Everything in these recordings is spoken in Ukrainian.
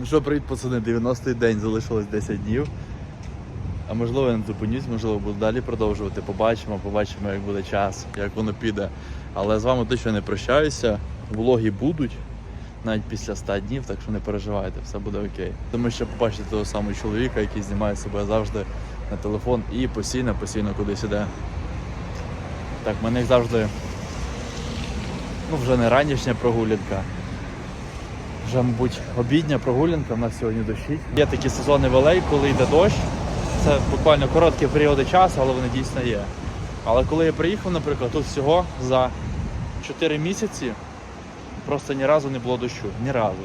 Ну що, привіт, пацани, 90-й день залишилось 10 днів. А можливо, я не зупинюсь, можливо, буду далі продовжувати. Побачимо, побачимо, як буде час, як воно піде. Але з вами точно не прощаюся. Влоги будуть навіть після 100 днів, так що не переживайте, все буде окей. Тому що побачите того самого чоловіка, який знімає себе завжди на телефон і постійно, постійно кудись іде. Так, в мене завжди, ну вже не ранішня прогулянка. Вже, мабуть, обідня прогулянка, в нас сьогодні дощить. Є такі сезони велей, коли йде дощ. Це буквально короткі періоди часу, але вони дійсно є. Але коли я приїхав, наприклад, тут всього за 4 місяці просто ні разу не було дощу. Ні разу.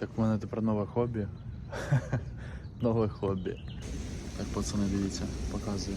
Так в мене тепер нове хобі. нове хобі. Так, пацани, дивіться, показую.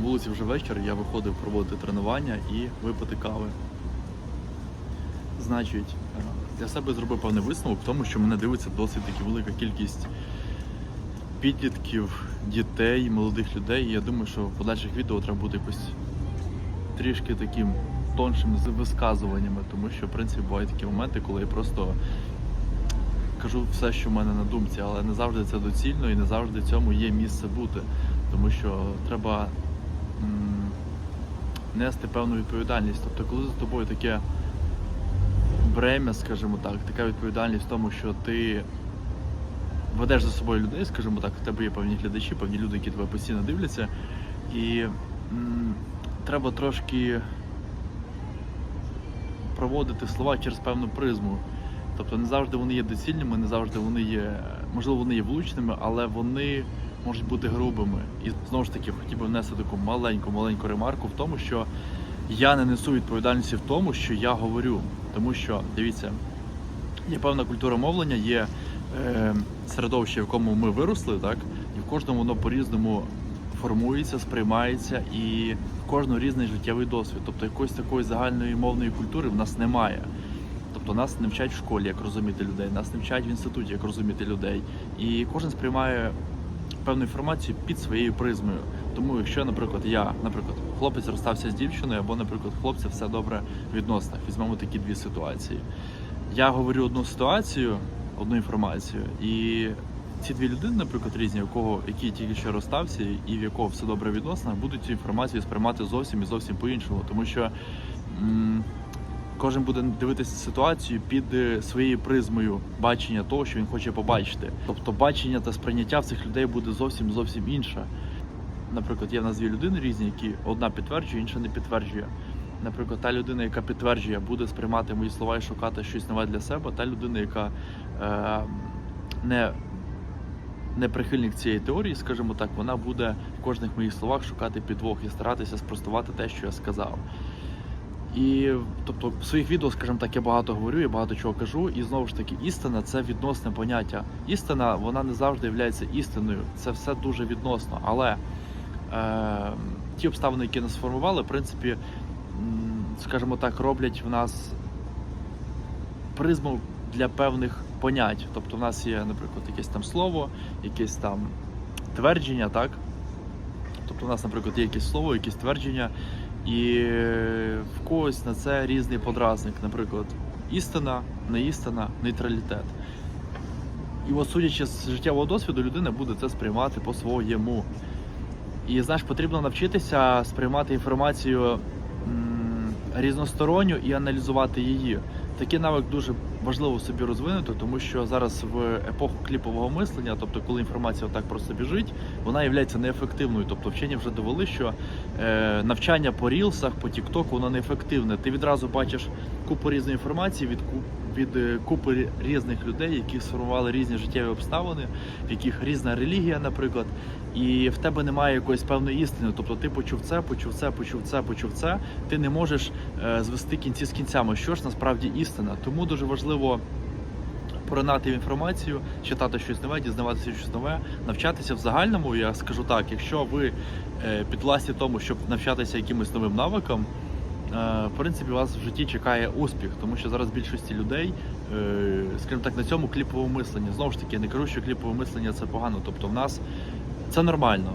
На вулиці вже вечір, я виходив проводити тренування і випити кави. Значить, е, для себе зробив певний висновок в тому, що мене дивиться досить таки велика кількість підлітків, дітей, молодих людей. І я думаю, що в подальших відео треба буде якось трішки таким тоншим з висказуваннями, тому що в принципі бувають такі моменти, коли я просто кажу все, що в мене на думці, але не завжди це доцільно і не завжди цьому є місце бути. Тому що треба нести певну відповідальність. Тобто, коли за тобою таке бремя, скажімо так, така відповідальність в тому, що ти ведеш за собою людей, скажімо так, в тебе є певні глядачі, певні люди, які тебе постійно дивляться, і треба трошки проводити слова через певну призму. Тобто не завжди вони є доцільними, не завжди вони є, можливо, вони є влучними, але вони можуть бути грубими. І знову ж таки хотів би внести таку маленьку, маленьку ремарку в тому, що я не несу відповідальності в тому, що я говорю. Тому що, дивіться, є певна культура мовлення, є е, середовище, в якому ми виросли, так, і в кожному воно по-різному формується, сприймається, і в кожного різний життєвий досвід. Тобто якоїсь такої загальної мовної культури в нас немає. Тобто нас не вчать в школі, як розуміти людей, нас не вчать в інституті, як розуміти людей. І кожен сприймає певну інформацію під своєю призмою. Тому, якщо, наприклад, я, наприклад, хлопець розстався з дівчиною, або, наприклад, хлопця все добре в відносинах, візьмемо такі дві ситуації. Я говорю одну ситуацію, одну інформацію, і ці дві людини, наприклад, різні, у кого які тільки що розстався, і в якого все добре в відносинах, будуть цю інформацію сприймати зовсім і зовсім по-іншому, тому що. Кожен буде дивитися ситуацію під е, своєю призмою бачення того, що він хоче побачити. Тобто бачення та сприйняття в цих людей буде зовсім зовсім інше. Наприклад, є в нас дві людини різні, які одна підтверджує, інша не підтверджує. Наприклад, та людина, яка підтверджує, буде сприймати мої слова і шукати щось нове для себе. Та людина, яка е, не, не прихильник цієї теорії, скажімо так, вона буде в кожних моїх словах шукати підвох і старатися спростувати те, що я сказав. І тобто в своїх відео, скажімо так, я багато говорю, я багато чого кажу, і знову ж таки, істина це відносне поняття. Істина вона не завжди є істиною. Це все дуже відносно. Але е, ті обставини, які нас сформували, в принципі, скажімо так, роблять в нас призму для певних понять. Тобто, в нас є, наприклад, якесь там слово, якесь там твердження, так? Тобто, у нас, наприклад, є якесь слово, якесь твердження. І в когось на це різний подразник, наприклад, істина, неістина, нейтралітет. І от судячи з життєвого досвіду, людина буде це сприймати по-своєму. І знаєш, потрібно навчитися сприймати інформацію м, різносторонню і аналізувати її. Такий навик дуже важливо собі розвинути, тому що зараз в епоху кліпового мислення, тобто коли інформація отак просто біжить, вона є неефективною. Тобто вчені вже довели, що е, навчання по рілсах, по тіктоку, воно неефективне. Ти відразу бачиш купу різної інформації від ку- від е, купи різних людей, які сформували різні життєві обставини, в яких різна релігія, наприклад, і в тебе немає якоїсь певної істини. Тобто ти почув це, почув це, почув це, почув це. Ти не можеш е, звести кінці з кінцями. Що ж насправді істина? Тому дуже важливо. Поринати інформацію, читати щось нове, дізнаватися щось нове, навчатися в загальному. Я скажу так: якщо ви е, під власті тому, щоб навчатися якимось новим навикам, в принципі, вас в житті чекає успіх, тому що зараз більшості людей, е, скажімо так, на цьому кліповому мисленні. Знову ж таки, я не кажу, що кліпове мислення це погано. Тобто, в нас це нормально.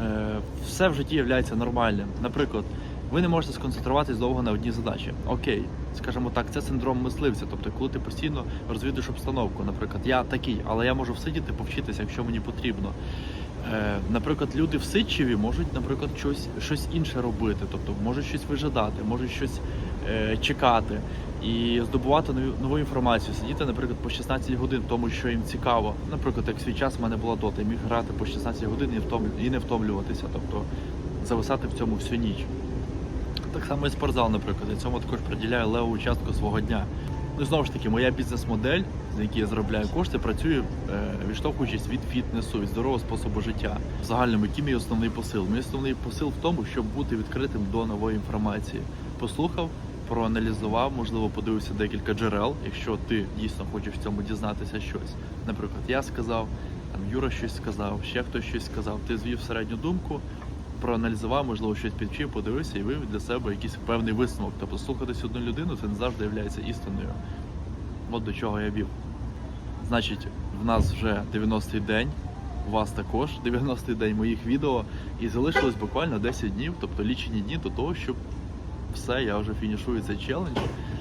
Е, Все в житті є нормальним. Наприклад, ви не можете сконцентруватись довго на одній задачі. Окей, скажімо так, це синдром мисливця. Тобто, коли ти постійно розвідуєш обстановку. Наприклад, я такий, але я можу всидіти, повчитися, якщо мені потрібно. Е, Наприклад, люди всидчиві можуть, наприклад, щось, щось інше робити, тобто можуть щось вижидати, можуть щось е, чекати і здобувати нову, нову інформацію, сидіти, наприклад, по 16 годин, тому що їм цікаво. Наприклад, як свій час в мене була дота, я міг грати по 16 годин і, втом... і не втомлюватися, тобто зависати в цьому всю ніч. Так само і спортзал, наприклад, я цьому також приділяю леву частку свого дня. Ну знову ж таки, моя бізнес-модель, з якій я заробляю кошти, працює е, відштовхуючись від фітнесу, від здорового способу життя. В загальному, який мій основний посил? Мій основний посил в тому, щоб бути відкритим до нової інформації. Послухав, проаналізував, можливо, подивився декілька джерел, якщо ти дійсно хочеш в цьому дізнатися щось. Наприклад, я сказав, там Юра щось сказав, ще хтось щось сказав. Ти звів середню думку, проаналізував, можливо, щось підвчив, подивився і вивів для себе якийсь певний висновок. Тобто слухатись одну людину це не завжди є істиною. От до чого я вів. Значить, в нас вже 90-й день, у вас також 90-й день моїх відео, і залишилось буквально 10 днів, тобто лічені дні до того, щоб все, я вже фінішую цей челендж.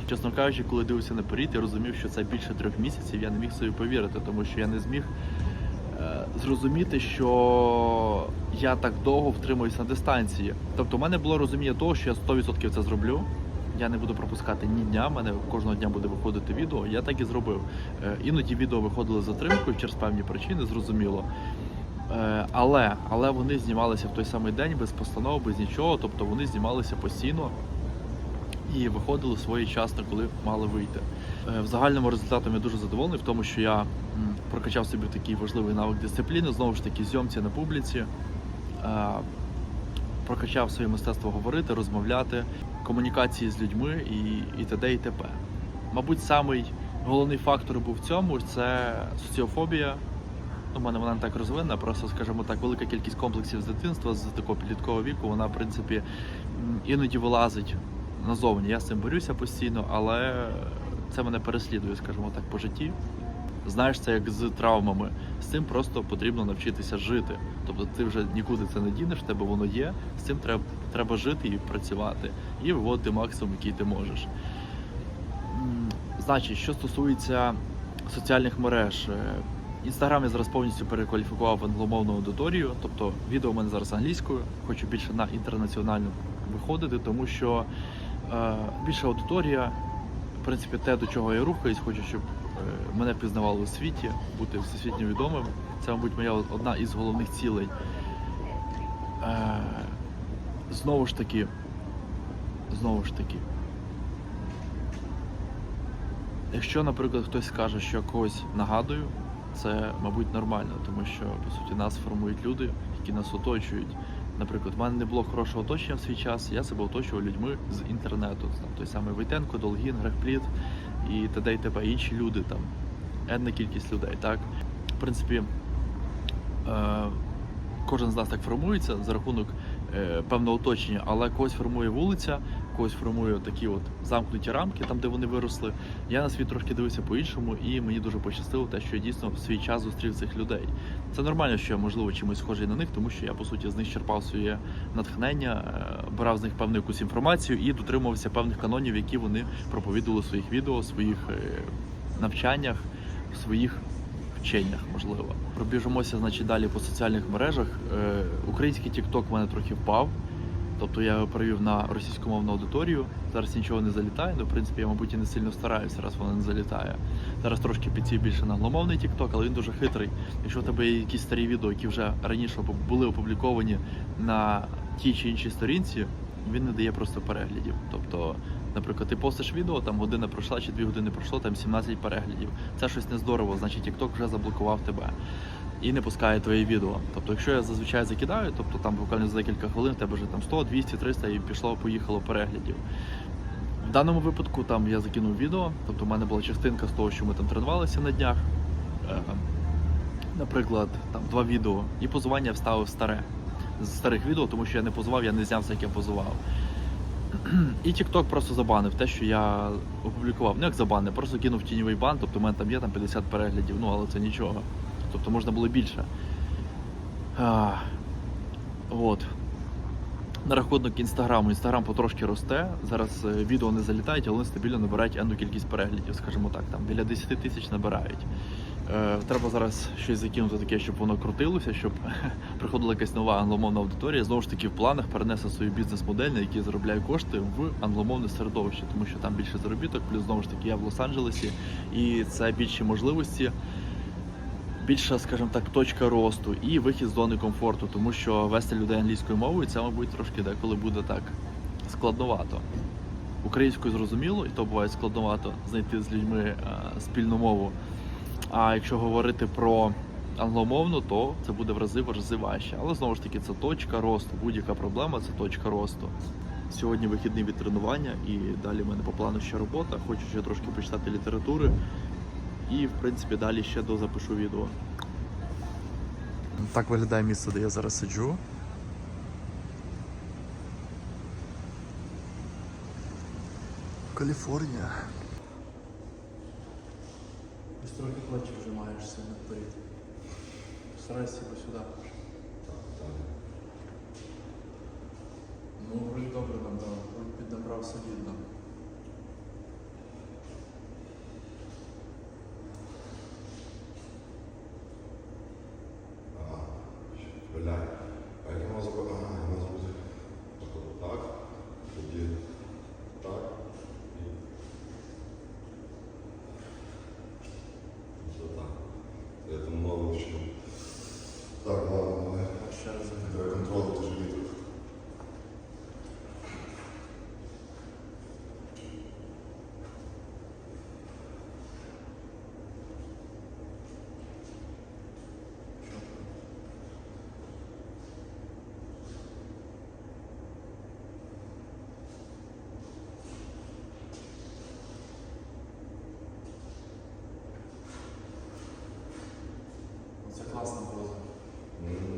Чесно кажучи, коли дивився наперед, я розумів, що це більше трьох місяців. Я не міг собі повірити, тому що я не зміг зрозуміти, що я так довго втримуюсь на дистанції. Тобто, у мене було розуміння того, що я 100% це зроблю. Я не буду пропускати ні дня, в мене кожного дня буде виходити відео. Я так і зробив. Е, Іноді відео виходили з затримкою через певні причини, зрозуміло. Е, Але, але вони знімалися в той самий день без постанов, без нічого. Тобто вони знімалися постійно і виходили своєчасно, коли мали вийти. Е, В загальному результатом я дуже задоволений в тому, що я прокачав собі такий важливий навик дисципліни, знову ж таки, зйомці на публіці. Е, Прокачав своє мистецтво говорити, розмовляти, комунікації з людьми і, і т.д. і т.п. Мабуть, самий головний фактор був в цьому це соціофобія. У мене вона не так розвинена, просто, скажімо так, велика кількість комплексів з дитинства, з такого підліткового віку, вона, в принципі, іноді вилазить назовні. Я з цим борюся постійно, але це мене переслідує, скажімо так, по житті. Знаєш, це як з травмами. З цим просто потрібно навчитися жити. Тобто ти вже нікуди це не дінеш, в тебе воно є. З цим треба, треба жити і працювати, і виводити максимум, який ти можеш. Значить, що стосується соціальних мереж, е, Інстаграм я зараз повністю перекваліфікував в англомовну аудиторію, тобто відео у мене зараз англійською, хочу більше на інтернаціональну виходити, тому що е, більша аудиторія, в принципі, те, до чого я рухаюсь, хочу, щоб е, мене пізнавали у світі, бути всесвітньо відомим. Це, мабуть, моя одна із головних цілей. Е, знову ж таки, знову ж таки. Якщо, наприклад, хтось скаже, що я когось нагадую, це, мабуть, нормально, тому що по суті нас формують люди, які нас оточують. Наприклад, в мене не було хорошого оточення в свій час, я себе оточував людьми з інтернету. Там той самий Войтенко, Долгін, Грехпліт і т.д. і т.п. інші люди, там енна кількість людей. Так, в принципі, е, кожен з нас так формується за рахунок е, певного оточення, але когось формує вулиця, когось формує такі от замкнуті рамки, там де вони виросли. Я на світ трошки дивився по-іншому, і мені дуже пощастило те, що я дійсно в свій час зустрів цих людей. Це нормально, що я можливо чимось схожий на них, тому що я по суті з них черпав своє натхнення, е, брав з них певну якусь інформацію і дотримувався певних канонів, які вони проповідували в своїх відео, в своїх е, навчаннях, в своїх вченнях, можливо. Пробіжимося, значить, далі по соціальних мережах. Е, Український TikTok в мене трохи впав. Тобто я його перевів на російськомовну аудиторію. Зараз нічого не залітає. Ну, в принципі, я, мабуть, і не сильно стараюся, раз воно не залітає. Зараз трошки підсів більше на англомовний TikTok, але він дуже хитрий. Якщо у тебе є якісь старі відео, які вже раніше були опубліковані на тій чи іншій сторінці, він не дає просто переглядів. Тобто, наприклад, ти постиш відео, там година пройшла чи дві години пройшло, там 17 переглядів. Це щось нездорово, значить TikTok вже заблокував тебе і не пускає твоє відео. Тобто, якщо я зазвичай закидаю, тобто там буквально за декілька хвилин в тебе вже там 100, 200, 300 і пішло, поїхало переглядів. В даному випадку там я закинув відео, тобто в мене була частинка з того, що ми там тренувалися на днях. Е, Наприклад, там два відео, і позування вставив старе з старих відео, тому що я не позував, я не зняв все, як я позував. І TikTok просто забанив те, що я опублікував. Ну як забанив, просто кинув тіньовий бан, тобто в мене там є там 50 переглядів, ну але це нічого. Тобто можна було більше. А, от. На рахунок інстаграму. Інстаграм потрошки росте. Зараз е, відео не залітають, але вони стабільно набирають енну кількість переглядів, скажімо так, там біля 10 тисяч набирають. Е, треба зараз щось закинути таке, щоб воно крутилося, щоб приходила якась нова англомовна аудиторія. Знову ж таки, в планах перенесе свою бізнес-модель, на якій заробляє кошти в англомовне середовище, тому що там більше заробіток, плюс знову ж таки я в Лос-Анджелесі, і це більші можливості більша, скажімо так, точка росту і вихід з зони комфорту, тому що вести людей англійською мовою це, мабуть, трошки деколи буде так складновато. Українською зрозуміло, і то буває складновато знайти з людьми е, спільну мову. А якщо говорити про англомовну, то це буде в рази в рази важче. Але знову ж таки, це точка росту. Будь-яка проблема це точка росту. Сьогодні вихідний від тренування, і далі в мене по плану ще робота. Хочу ще трошки почитати літератури. І, в принципі, далі ще дозапишу відео. Так виглядає місце, де я зараз сиджу. Каліфорнія. Ось трохи плечі вже маєш сильно вперед. Старайся бо сюди. Ну, вроді добре набрав, вроді піднабрав солідно. Це класна поза. М.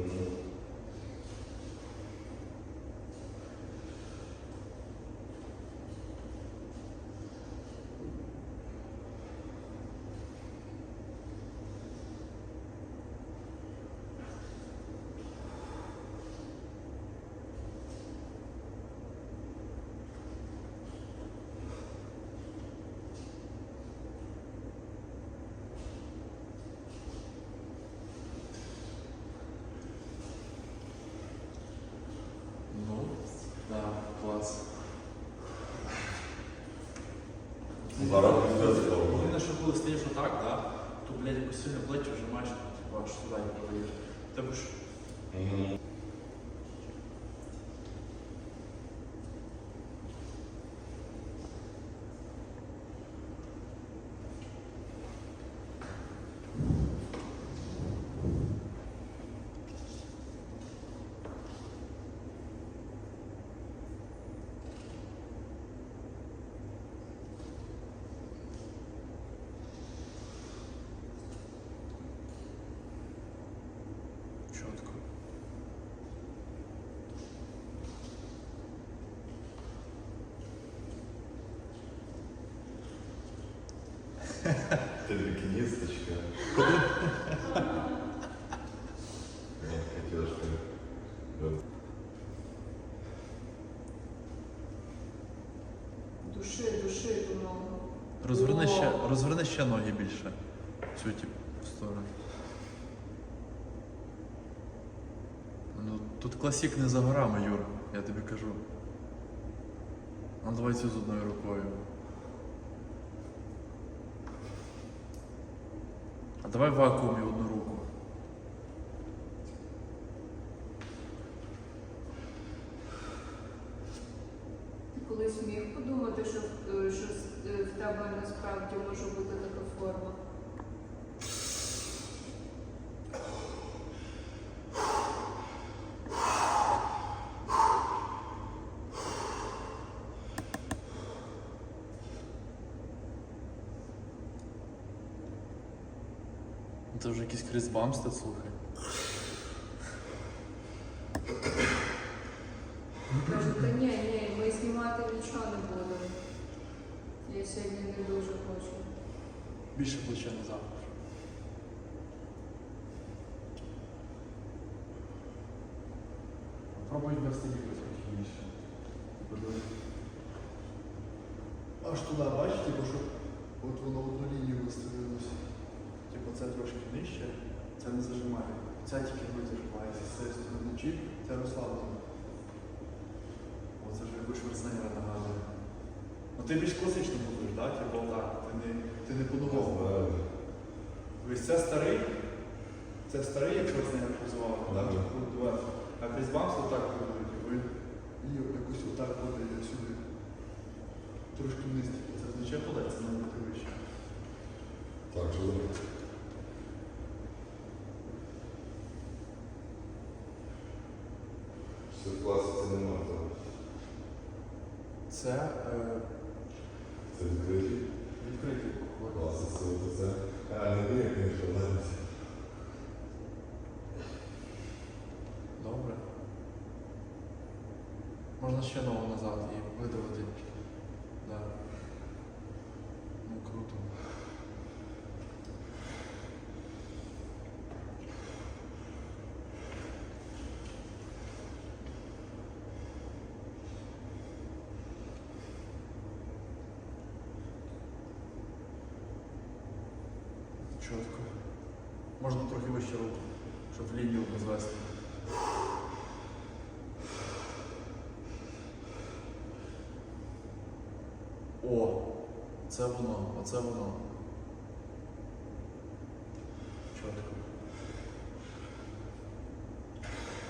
Ну, да, клас. Зараз піздець довго. Єдине, що коли стоїш отак, да, то, блядь, якось сильно плечі вже маєш, типу, аж сюди не продаєш. Тебе М. чітко. Хотів, що. Души, души ту ногу. Розверни ще, розверни ще ноги більше. Цю типу, в сторону. Ну, Тут класік не за горами, Юр, я тобі кажу. А давай цю з одною рукою. А давай в вакуумі одну руку. Ти колись міг подумати, що, що е, в тебе насправді може бути така форма? Це вже якийсь Кріс Бамстед, слухай. Кажу, та ні, ні, ми знімати нічого не будемо. Я сьогодні не дуже хочу. Більше плече не завтра. Пробуй вести трохи більше. Аж туди, бачите, типу, щоб от воно одну лінію виставилося. Типу це трошки нижче, це не зажимає. Це тільки ви зажимаєте з цієї сторони чіп, це розслаблено. Оце вже якусь шварценера нагадує. Ну ти більш класично будеш, так? Типу так, ти не, ти не по-новому. Правильно. Ось це старий, це старий, як шварценер Да. так, доверху. А Кріс Бамс отак робить, типу, і якось отак подає сюди. Трошки вниз, типу, це означає це має бути вище. Так, що зробити? Все в класиці немає. так? Це е, Це відкриті. відкриті Класиці, це це. А, не вміє, звісно, навіть. Добре. Можна ще нову назад і видавити. Да. Ну круто. Чітко. Можна трохи вище руку, щоб лінію розвести. О, це воно, оце воно. Чітко.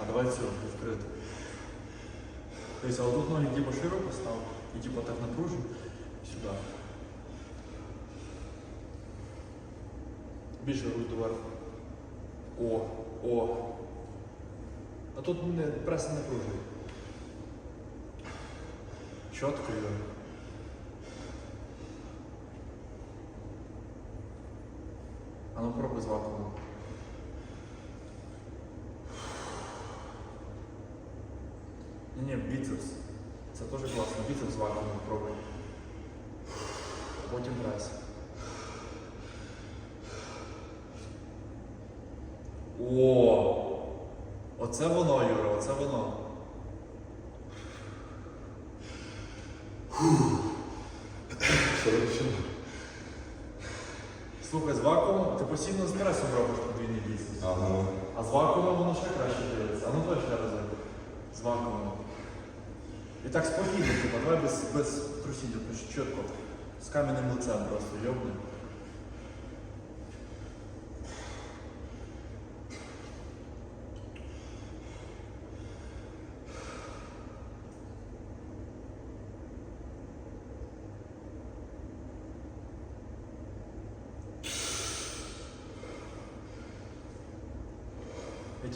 А давай цю відкрити. Тобто, а тут ноги типу широко став і типу так напружив сюди. Більше руч доверху. О, о. А тут не, прес не напружує. Чітко йде. А ну пробуй з вакуумом. Ні, ні, біцепс. Це теж класно. Біцепс з вакуумом пробуй. Потім прес. О! Оце воно, Юра, оце воно. Слухай, з вакуумом ти постійно з пресом робиш подвійний біцепс. Ага. А з вакуумом воно ще краще дивиться. А ну давай ще раз. З вакуумом. І так спокійно, типу, давай без, без трусіння, чітко. З кам'яним лицем просто йобни.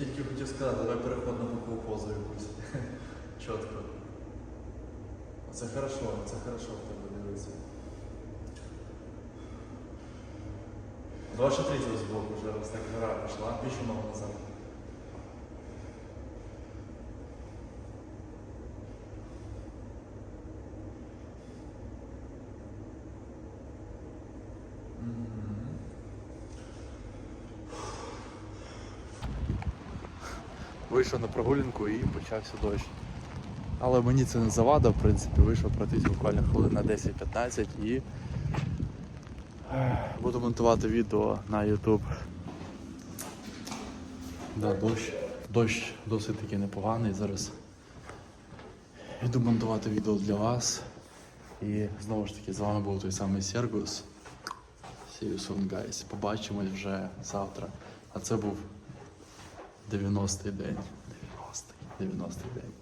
Тільки хотів сказати, давай переход на бокову позу якусь. Чітко. Це хорошо, це хорошо в тебе дивиться. Два ще третього збоку боку вже раз так гора пішла, більше ногу назад. Вийшов на прогулянку і почався дощ. Але мені це не завада, в принципі, вийшов пройтись буквально хвилин на 10-15 і буду монтувати відео на YouTube. Да, дощ. Дощ досить таки непоганий. Зараз йду монтувати відео для вас. І знову ж таки з вами був той самий Сергус. See you soon, guys. Побачимось вже завтра. А це був 90-й день. 90-й, 90-й день.